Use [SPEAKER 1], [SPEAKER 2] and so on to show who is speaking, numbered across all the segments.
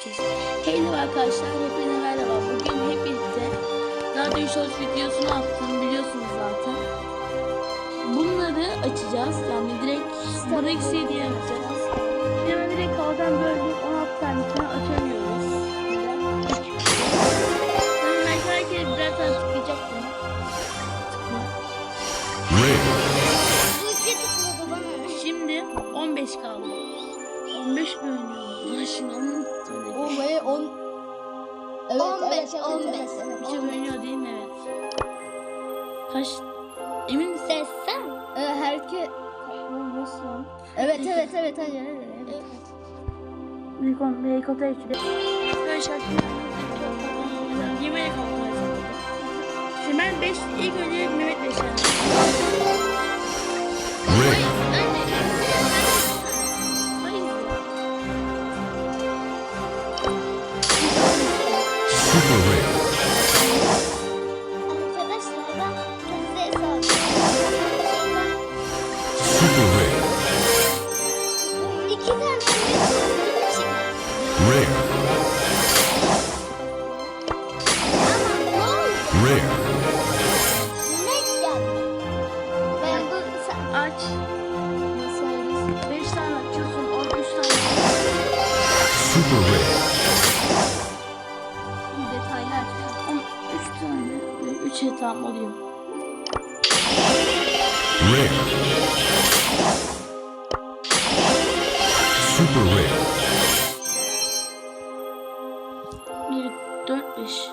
[SPEAKER 1] Hello arkadaşlar, hepinize merhaba. Bugün hep birlikte daha dün short videosunu attım biliyorsunuz zaten. Bunları açacağız. Yani direkt direkt CD yapacağız. Hemen direkt havadan böldük 16 tanesini açamıyoruz. Ben belki herkes birer tane tıklayacak bunu. Tıkla. Şimdi 15 kaldı. 15 mi oynuyoruz? Lan şimdi onu söyledik.
[SPEAKER 2] Olmayı 10 Evet,
[SPEAKER 3] 15,
[SPEAKER 2] evet, evet,
[SPEAKER 3] 15.
[SPEAKER 2] evet, evet.
[SPEAKER 1] Bir şey oynuyor değil mi? Evet. Kaç? Emin misin?
[SPEAKER 3] Sessen.
[SPEAKER 2] Evet, herke
[SPEAKER 1] Nasıl lan?
[SPEAKER 2] Evet evet evet hayır evet. evet.
[SPEAKER 1] Nikon Helikopter ekibi. Arkadaşlar Yemek helikopter Şimdi ben 5 ilk önce Mehmet Beşer. Hayır.
[SPEAKER 3] Size hesabım.
[SPEAKER 4] Super
[SPEAKER 3] çıktı.
[SPEAKER 4] Rare. Rare.
[SPEAKER 3] Ne geldi? Ben bu sa-
[SPEAKER 1] Aç.
[SPEAKER 2] Nasıl
[SPEAKER 1] 5 tane açıyorsun. 13 tane.
[SPEAKER 4] Super Rare.
[SPEAKER 1] 3'e tam oluyor.
[SPEAKER 4] Rare. Super Rare.
[SPEAKER 1] 1, 4, 5.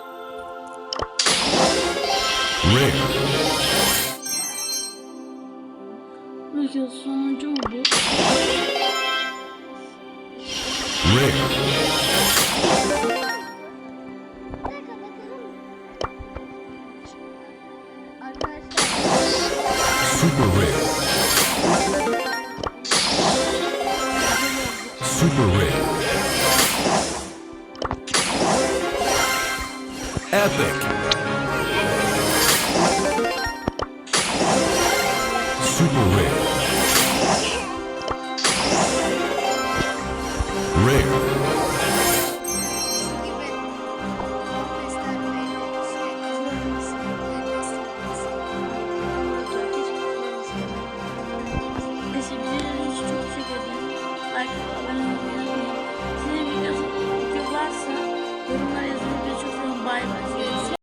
[SPEAKER 4] Rare.
[SPEAKER 1] Peki sonuncu mu bu?
[SPEAKER 4] Rare. Super Rail. Super Rail. Epic. Super Rail. Rare. I'm and